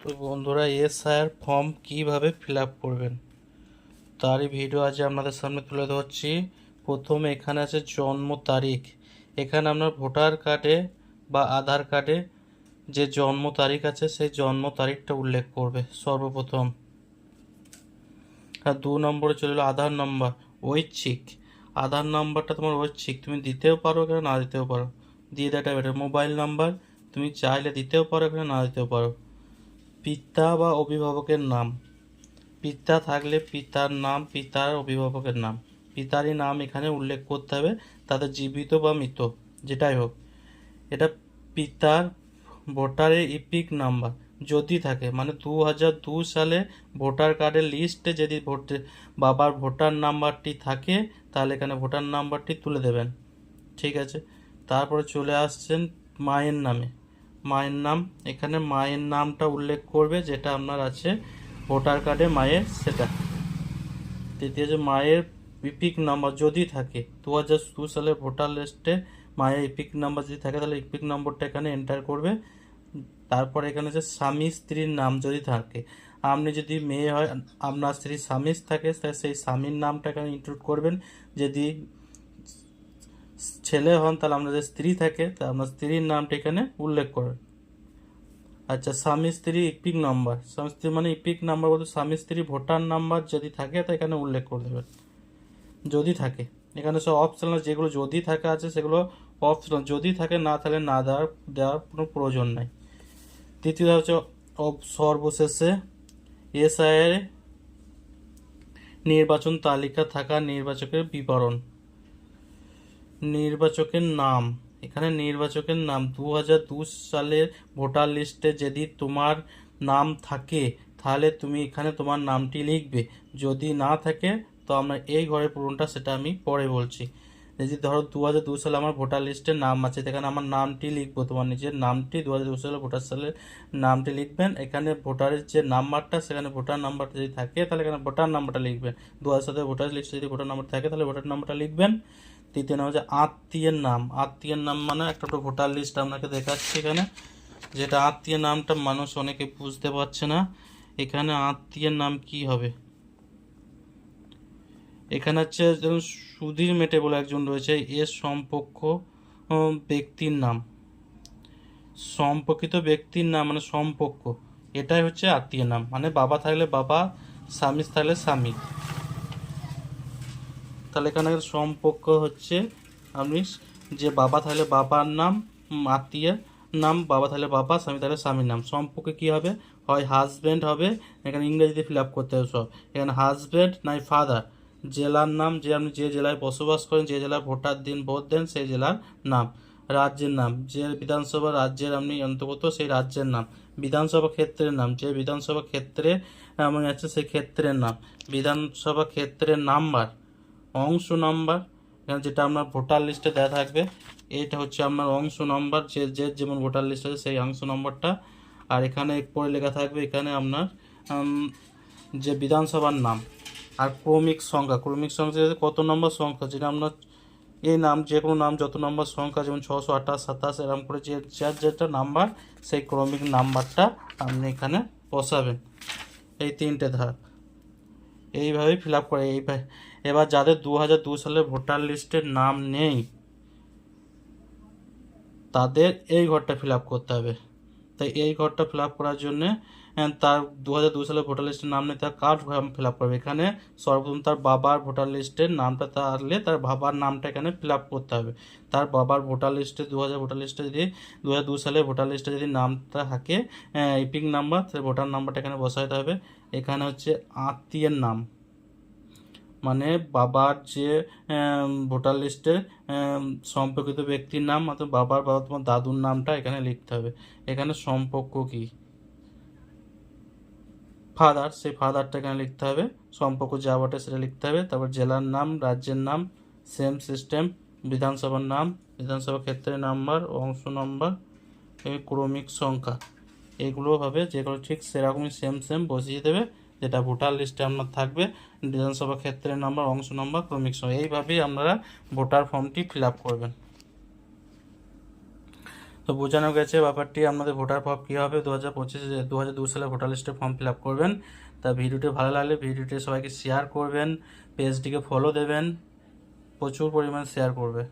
তো বন্ধুরা, এস আইয়ের ফর্ম কীভাবে ফিল করবেন? তারই ভিডিও আজ আপনাদের সামনে তুলে ধরছি। প্রথমে এখানে আছে জন্ম তারিখ। এখানে আপনার ভোটার কার্ডে বা আধার কার্ডে যে জন্ম তারিখ আছে, সেই জন্ম তারিখটা উল্লেখ করবে সর্বপ্রথম। আর দু নম্বরে চলে এলো আধার নম্বর ঐচ্ছিক। আধার নাম্বারটা তোমার ঐচ্ছিক, তুমি দিতেও পারো এখানে না দিতেও পারো। দিয়ে দেওয়াটা বেটার মোবাইল নাম্বার তুমি চাইলে দিতেও পারো এখানে না দিতেও পারো। পিতা বা অভিভাবকের নাম। পিতা থাকলে পিতার নাম, পিতার অভিভাবকের নাম। পিতারই নাম এখানে উল্লেখ করতে হবে, তাদের জীবিত বা মৃত, যেটাই হোক। এটা পিতার ভোটারের ইপিক নাম্বার যদি থাকে মানে দু হাজার দু সালে ভোটার কার্ডের লিস্টে যদি ভোট, বাবার ভোটার নাম্বারটি থাকে, তাহলে এখানে ভোটার নাম্বারটি তুলে দেবেন। ঠিক আছে? তারপরে চলে আসছেন মায়ের নামে। মায়ের নাম। এখানে মায়ের নামটা উল্লেখ করবে, যেটা আপনার আছে ভোটার কার্ডে মায়ের সেটা। তৃতীয় যে মায়ের ইপিক নাম্বার যদি থাকে, দু হাজার দু সালে ভোটার লিস্টে মায়ের ইপিক নাম্বার যদি থাকে, তাহলে ইপিক নম্বরটা এখানে এন্টার করবে। তারপর এখানে যে স্বামী স্ত্রীর নাম যদি থাকে, আপনি যদি মেয়ে হয়, আপনার স্ত্রী স্বামী থাকে সেই স্বামীর নামটা এখানে ইনক্লুড করবেন। যদি ছেলে হন, তাহলে আপনাদের স্ত্রী থাকে, তা আপনার স্ত্রীর নামটা এখানে উল্লেখ করবেন আচ্ছা স্বামী স্ত্রী ইপিক নাম্বার। স্বামী স্ত্রী মানে ইপিক নাম্বার বলতে স্বামী স্ত্রী ভোটার নাম্বার যদি থাকে, তা এখানে উল্লেখ করে দেবেন। যদি থাকে। এখানে সব অপশনাল যেগুলো যদি থাকে আছে, সেগুলো অপশনাল যদি থাকে না, তাহলে না দেওয়ার দেওয়ার কোনো প্রয়োজন নাই। তৃতীয় হচ্ছে সর্বশেষে এসআইয়ের নির্বাচন তালিকা থাকা নির্বাচকের বিবরণ। নির্বাচকের নাম। এখানে নির্বাচকের নাম। দু হাজার দু সালের ভোটার লিস্টে যদি তোমার নাম থাকে, তাহলে তুমি এখানে তোমার নামটি লিখবে। যদি না থাকে, তো আমরা এই ঘরের পূরণটা সেটা আমি পরে বলছি। যদি ধরো দু হাজার দু সালে আমার ভোটার লিস্টে নাম আছে এখানে আমার নামটি লিখব। তোমার নিজের নামটি দু হাজার দু সালে, ভোটার সালের নামটি লিখবেন। এখানে ভোটারের যে নাম্বারটা, সেখানে ভোটার নাম্বারটা যদি থাকে, তাহলে এখানে ভোটার নাম্বারটা লিখবেন। দু হাজার সালে ভোটার লিস্টে যদি ভোটার নাম্বার থাকে, তাহলে ভোটার নাম্বারটা লিখবেন। তৃতীয় নাম হচ্ছে আত্মীয়ের নাম। আত্মীয়ের নাম মানে একটা ভোটার লিস্ট আপনাকে দেখাচ্ছি এখানে, যেটা আত্মীয় নামটা মানুষ অনেকে বুঝতে পারছে না। এখানে আত্মীয়ের নাম কি হবে? এখানে হচ্ছে যেমন সুধীর মেটে বলে একজন রয়েছে, এর সম্পর্ক ব্যক্তির নাম। সম্পর্কিত ব্যক্তির নাম মানে সম্পর্ক। এটাই হচ্ছে আত্মীয় নাম। মানে বাবা থাকলে বাবা, স্বামী থাকলে স্বামী। তাহলে এখানে সম্পর্ক হচ্ছে আপনি যে বাবা থাকলে বাবার নাম আত্মীয়ের নাম, বাবা থাকলে বাবা, স্বামী তাহলে স্বামীর নাম। সম্পর্কে কী হবে? হয় হাজব্যান্ড হবে, এখানে ইংরেজিতে ফিল আপ করতে হবে সব। এখানে হাজব্যান্ড নাই ফাদার জেলার নাম, যে আপনি যে জেলায় বসবাস করেন, যে জেলায় ভোটার দিন, ভোট দেন, সেই জেলার নাম। রাজ্যের নাম। যে বিধানসভা রাজ্যের আপনি অন্তর্গত, সেই রাজ্যের নাম। বিধানসভা ক্ষেত্রের নাম। যে বিধানসভা ক্ষেত্রে এমন আছে, সেই ক্ষেত্রের নাম। বিধানসভা ক্ষেত্রের নাম্বার। অংশ নাম্বার যেটা আপনার ভোটার লিস্টে দেওয়া থাকবে, এটা হচ্ছে আপনার অংশ নম্বর, যে যে যেমন ভোটার লিস্ট আছে সেই অংশ নম্বরটা। আর এখানে পরে লেখা থাকবে, এখানে আপনার যে বিধানসভার নাম আর ক্রমিক সংখ্যা। ক্রমিক সংখ্যা কত নম্বর সংখ্যা? যেটা আপনার এই নাম, যে কোনো নাম, যত নম্বর সংখ্যা, যেমন ছশো আঠাশ, সাতাশ, এরকম করে যে, যার যেটা নাম্বার, সেই ক্রমিক নাম্বারটা আপনি এখানে বসাবেন। এই তিনটে ধাপ এইভাবেই ফিল আপ করে এইভাবে এবার যাদের দু হাজার দু সালের ভোটার লিস্টের নাম নেই, তাদের এই ঘরটা ফিল আপ করতে হবে। তাই এই ঘরটা ফিল করার জন্যে তার দু হাজার দু সালের ভোটার লিস্টের নাম নিয়ে তার কার ফিল আপ করবে? এখানে সর্বপ্রথম তার বাবার ভোটার লিস্টের নামটা তাহলে তার বাবার নামটা এখানে ফিল আপ করতে হবে। তার বাবার ভোটার লিস্টে দু হাজার ভোটার লিস্টে যদি দু হাজার দু সালের ভোটার লিস্টে যদি নামটা থাকে ইপিক নাম্বার তাহলে ভোটার নাম্বারটা এখানে বসাইতে হবে। এখানে হচ্ছে আত্মীয়ের নাম। মানে বাবার যে ভোটার লিস্টে সম্পর্কিত ব্যক্তির নাম অথবা বাবার বা তোমার দাদুর নামটা এখানে লিখতে হবে। এখানে সম্পর্ক কি? ফাদার সেই ফাদারটা এখানে লিখতে হবে। সম্পর্ক যা বটে সেটা লিখতে হবে। তারপর জেলার নাম, রাজ্যের নাম সেম সিস্টেম বিধানসভার নাম, বিধানসভা ক্ষেত্রের নাম্বার অংশ নম্বর ক্রমিক সংখ্যা। এগুলো ভাবে যেগুলো ঠিক সেরকমই সেম সেম বসিয়ে দেবে। যেটা ভোটার লিস্টে আপনার থাকবে, বিধানসভা ক্ষেত্রের নাম্বার, অংশ নম্বর, ক্রমিক সংখ্যা, এইভাবেই আপনারা ভোটার ফর্মটি ফিল করবেন। তো বোঝানো গেছে ব্যাপারটি, আপনাদের ভোটার ফর্ম কী হবে দু হাজার পঁচিশে দু হাজার দু সালে ভোটার লিস্টে ফর্ম ফিল করবেন। তা ভিডিওটি ভালো লাগলে ভিডিওটি সবাইকে শেয়ার করবেন, পেজটিকে ফলো দেবেন, প্রচুর পরিমাণ শেয়ার করবে।